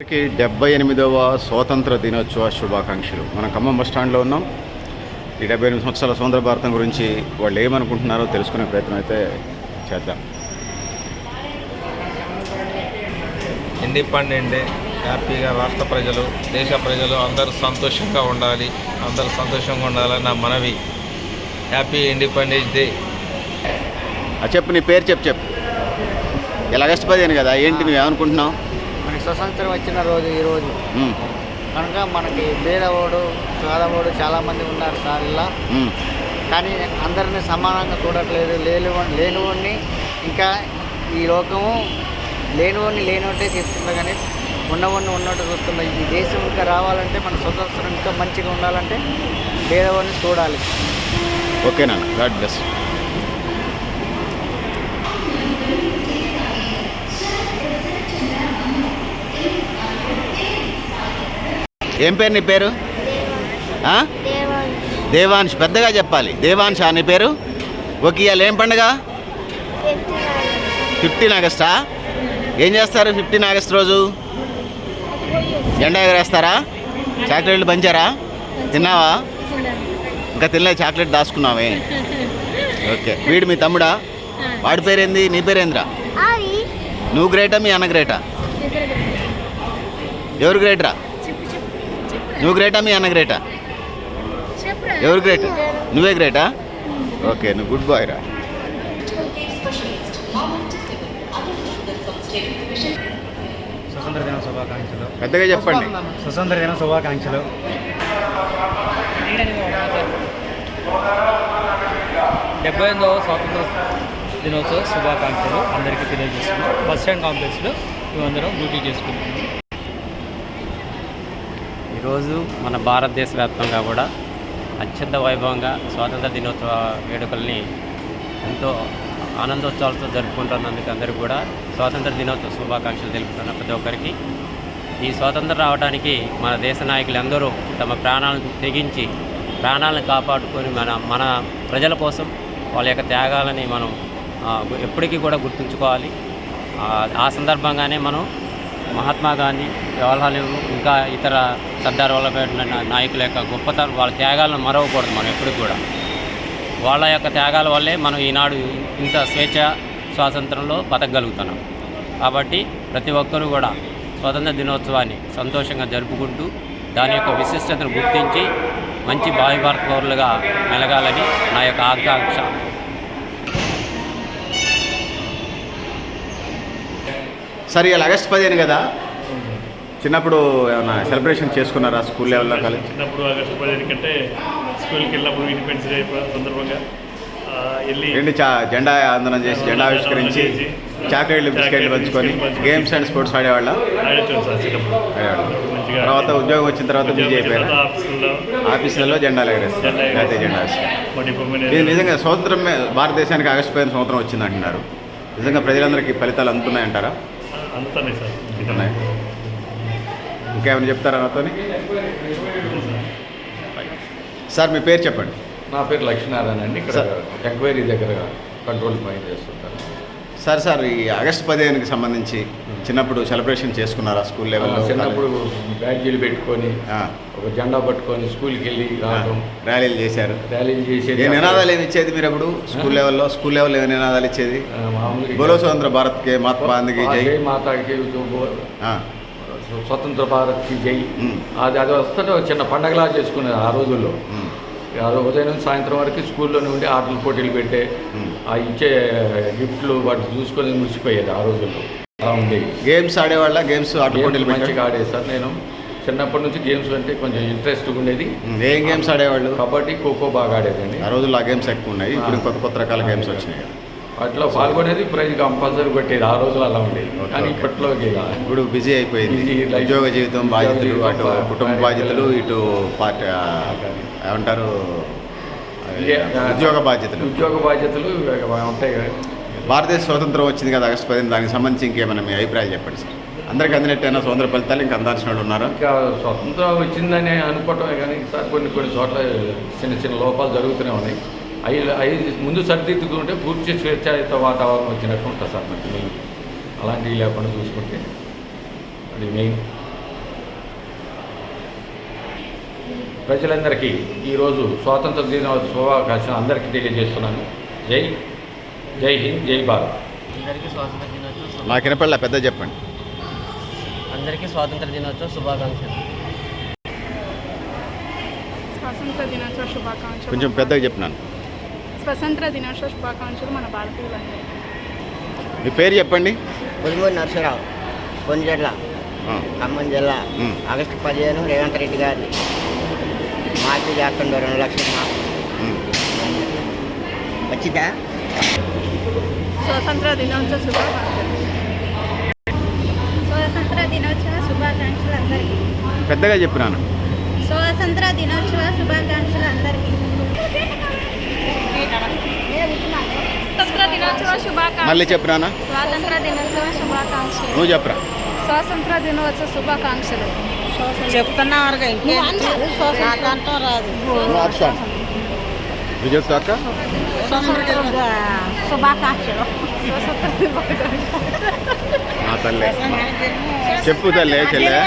అందరికీ డెబ్బై ఎనిమిదవ స్వాతంత్ర దినోత్సవ శుభాకాంక్షలు. మన ఖమ్మం బస్ స్టాండ్లో ఉన్నాం. ఈ డెబ్బై ఎనిమిది సంవత్సరాల స్వతంత్ర భారతం గురించి వాళ్ళు ఏమనుకుంటున్నారో తెలుసుకునే ప్రయత్నం అయితే చేద్దాం. ఇండిపెండెంట్ డే హ్యాపీగా రాష్ట్ర ప్రజలు దేశ ప్రజలు అందరూ సంతోషంగా ఉండాలి. అందరూ సంతోషంగా ఉండాలని నా మనవి. Happy independence day. ఆ చెప్పు నీ పేరు చెప్పు చెప్పు. ఆగస్టు పదిహేను కదా ఏంటి నువ్వు ఏమనుకుంటున్నావు? మనకి స్వతంత్రం వచ్చిన రోజు ఈ రోజు. ఉమ్, కనుక మనకి బీదవాడు పేదవాడు చాలామంది ఉన్నారు సార్ ఇలా. కానీ అందరిని సమానంగా చూడట్లేదు. లేని లేనివాడిని ఇంకా ఈ లోకము లేనివాడిని లేనివంటే చేస్తుంది కానీ ఉన్నవాడిని ఉన్నట్టు చూస్తుంది? ఈ దేశం ఇంకా రావాలంటే మన స్వతంత్రం ఇంకా మంచిగా ఉండాలంటే పేదవాడిని చూడాలి. ఓకే నాన్న. గాడ్ బ్లెస్ ఏం పేరు నీ పేరు? దేవాంశ్. పెద్దగా చెప్పాలి. దేవాంశ్ నీ పేరు? ఓకే ఇవాళ ఏం పండుగ? ఫిఫ్టీన్ ఆగస్టా ఏం చేస్తారు ఫిఫ్టీన్ ఆగస్ట్ రోజు? జెండా ఎగరేస్తారా చాక్లెట్లు పంచారా? తిన్నావా? ఇంకా తినలే చాక్లెట్ దాచుకున్నావే. ఓకే. వీడు మీ తమ్ముడా? వాడి పేరేంది? నీ పేరేంద్రా? నువ్వు గ్రేటా మీ అన్న గ్రేటా. ఎవరు గ్రేటరా? నువ్వు గ్రేటా మీ అన్న గ్రేటా? ఎవరు గ్రేట్? నువ్వే గ్రేటా? ఓకే నువ్వు గుడ్ బాయ్ రా. స్వతంత్ర దిన శుభాకాంక్షలు. పెద్దగా చెప్పండి. స్వతంత్ర దిన శుభాకాంక్షలు. డెబ్బై ఎనిమిదవ స్వాతంత్ర దినోత్సవ శుభాకాంక్షలు అందరికీ తెలియజేస్తున్నాం. బస్ స్టాండ్ కాంప్లెక్స్లో మేమందరం డ్యూటీ చేసుకుంటున్నాం. ఈరోజు మన భారతదేశ వ్యాప్తంగా కూడా అత్యంత వైభవంగా స్వాతంత్ర దినోత్సవ వేడుకల్ని ఎంతో ఆనందోత్సవాలతో జరుపుకుంటున్నందుకు అందరూ కూడా స్వాతంత్ర దినోత్సవ శుభాకాంక్షలు తెలుపుతున్న ప్రతి ఒక్కరికి. ఈ స్వాతంత్రం రావడానికి మన దేశ నాయకులందరూ తమ ప్రాణాలను తెగించి ప్రాణాలను కాపాడుకొని మన మన ప్రజల కోసం వాళ్ళ యొక్క త్యాగాలని మనం ఎప్పటికీ కూడా గుర్తుంచుకోవాలి. ఆ సందర్భంగానే మనం మహాత్మా గాంధీ జవహర్లాల్ నెహ్రూ ఇంకా ఇతర సర్దార్ వల్లభాయ్ నాయకుల యొక్క గొప్పతనం వాళ్ళ త్యాగాలను మరవకూడదు మనం ఎప్పటికి కూడా. వాళ్ళ యొక్క త్యాగాల వల్లే మనం ఈనాడు ఇంత స్వేచ్ఛ స్వాతంత్రంలో బతకగలుగుతున్నాం. కాబట్టి ప్రతి ఒక్కరూ కూడా స్వతంత్ర దినోత్సవాన్ని సంతోషంగా జరుపుకుంటూ దాని యొక్క విశిష్టతను గుర్తించి మంచి భావి భారత పౌరులుగా మెలగాలని నా యొక్క ఆకాంక్ష. సరే ఇవాళ ఆగస్ట్ పదిహేను కదా? చిన్నప్పుడు ఏమైనా సెలబ్రేషన్ చేసుకున్నారా స్కూల్ లెవెల్లో కాలేజ్? చిన్నప్పుడు ఆగస్టు పదిహేను కంటే స్కూల్కి వెళ్ళినప్పుడు ఇండిపెండెన్స్ డే సందర్భంగా వెళ్ళి రెండు చా జెండా ఆందోళన చేసి జెండా ఆవిష్కరించి చాక్లెట్లు బిస్కెట్లు పంచుకొని గేమ్స్ అండ్ స్పోర్ట్స్ ఆడేవాళ్ళ? తర్వాత ఉద్యోగం వచ్చిన తర్వాత బిజీ అయిపోయారు. ఆఫీసుల్లో జెండాలు ఎగరేస్తారు. జెండా జాతీయ ఇది నిజంగా స్వతంత్రం భారతదేశానికి ఆగస్టు పదిహేను సంవత్సరం వచ్చింది అంటున్నారు నిజంగా ప్రజలందరికీ ఫలితాలు అందుతున్నాయంటారా? అందుతున్నాయి సార్. ఇంకేమైనా చెప్తారా నాతో? సార్ మీ పేరు చెప్పండి. నా పేరు లక్ష్మీనారాయణ అండి. ఇక్కడ ఎంక్వైరీ దగ్గర కంట్రోల్ పాయింట్ చేస్తుంటాను. సార్ సార్ ఈ ఆగస్టు పదిహేనుకి సంబంధించి చిన్నప్పుడు సెలబ్రేషన్ చేసుకున్నారా స్కూల్ లెవెల్లో? చిన్నప్పుడు బ్యాడ్జీలు పెట్టుకొని ఒక జెండా పట్టుకొని స్కూల్కి వెళ్ళి రావడం ర్యాలీలు చేశారు. ర్యాలీలు చేసేది నినాదాలు ఏమి ఇచ్చేది మీరు అప్పుడు స్కూల్ లెవెల్లో? స్కూల్ లెవెల్లో ఏమి నినాదాలు ఇచ్చేది? బోలో స్వతంత్ర భారత్కి మహాత్మా గాంధీకి జై. మాతాకి ఆ, స్వతంత్ర భారత్కి జై. అది అది వస్తుంటే ఒక చిన్న పండగలా చేసుకునేది ఆ రోజుల్లో. ఉదయం నుంచి సాయంత్రం వరకు స్కూల్లోనే ఉండి ఆటల పోటీలు పెట్టే. ఆ ఇచ్చే గిఫ్ట్లు వాటిని చూసుకొని మురిసిపోయేది ఆ రోజుల్లో. అలా ఉండేవి గేమ్స్ ఆడేవాళ్ళ? గేమ్స్ ఆట పోటీలు మంచిగా ఆడేది సార్ నేను. చిన్నప్పటి నుంచి గేమ్స్ అంటే కొంచెం ఇంట్రెస్ట్ ఉండేది. ఏం గేమ్స్ ఆడేవాళ్ళు? కబడ్డీ ఖోఖో బాగా ఆడేదండి ఆ రోజుల్లో ఆ గేమ్స్ ఎక్కువ ఉన్నాయి. ఇప్పుడు కొత్త కొత్త రకాల గేమ్స్ వచ్చినాయి వాటిలో పాల్గొనేది ప్రైజ్ కంపల్సరీ కొట్టేది. ఆ రోజులు అలా ఉండేది. కానీ ఇలా ఇప్పుడు బిజీ అయిపోయింది. ఉద్యోగ జీవితం బాధ్యతలు అటు కుటుంబ బాధ్యతలు ఇటు పార్టీ ఏమంటారు? ఉద్యోగ బాధ్యతలు. ఉద్యోగ బాధ్యతలు ఉంటాయి కదా. భారతదేశ స్వాతంత్రం వచ్చింది కదా ఆగస్టు పదిహేను. దానికి సంబంధించి ఇంకేమైనా మీ అభిప్రాయాలు చెప్పండి సార్. అందరికీ అందినట్టయినా స్వతంత్ర ఫలితాలు ఇంకా అందాల్సిన వాళ్ళు ఉన్నారా? ఇంకా స్వతంత్రం వచ్చిందని అనుకోవటమే కానీ సార్ కొన్ని కొన్ని చోట్ల చిన్న చిన్న లోపాలు జరుగుతూనే ఉన్నాయి. అవి అవి ముందు సరిదిద్దుకుంటే పూర్తి స్వేచ్ఛాయుత వాతావరణం వచ్చినట్టు ఉంటుంది సార్ మనకి మెయిన్ అలాంటివి లేకుండా చూసుకుంటే అది మెయిన్ ప్రజలందరికీ ఈరోజు స్వాతంత్ర దినోత్సవ శుభాకాంక్షలు అందరికీ తెలియజేస్తున్నాను. జై జై హింద్ జై భారత్. అందరికీ స్వాతంత్ర దినోత్సవం నాకు వినపడలే పెద్ద చెప్పండి. అందరికీ స్వాతంత్ర దినోత్సవ శుభాకాంక్షలు. స్వాతంత్ర దినోత్సవ శుభాకాంక్షలు. కొంచెం పెద్దగా చెప్పినాను. స్వతంత్ర దినోత్సవ శుభాకాంక్షలు మన భారతీయులందరికీ మీ పేరు చెప్పండి? పొలిమూరి నరసరావు పొంజర్ల ఆ, ఖమ్మం జిల్లా ఆగస్టు పదిహేను రేవంత్ రెడ్డి గారి మార్పు చేస్తుండే రెండు లక్షల. వచ్చిందా? స్వాతంత్ర దినోత్సవ శుభాకాంక్షలు. స్వాతంత్ర దినోత్సవ శుభాకాంక్షలు అందరికీ. పెద్దగా చెప్పినాను. స్వాతంత్ర దినోత్సవ శుభాకాంక్షలు అందరికీ. స్వాతంత్ర దినోత్సవ శుభాకాంక్షలు. మళ్ళీ చెప్పినానా స్వాతంత్ర దినోత్సవ శుభాకాంక్షలు. నువ్వు చెప్పరా స్వాతంత్ర దినోత్సవ శుభాకాంక్షలు. నువ్వు ఆపుతాను నువ్వు చెప్తా అక్క. శుభాకాంక్షలు. నా తల్లే. చెప్పు తల్లే చెల్లె.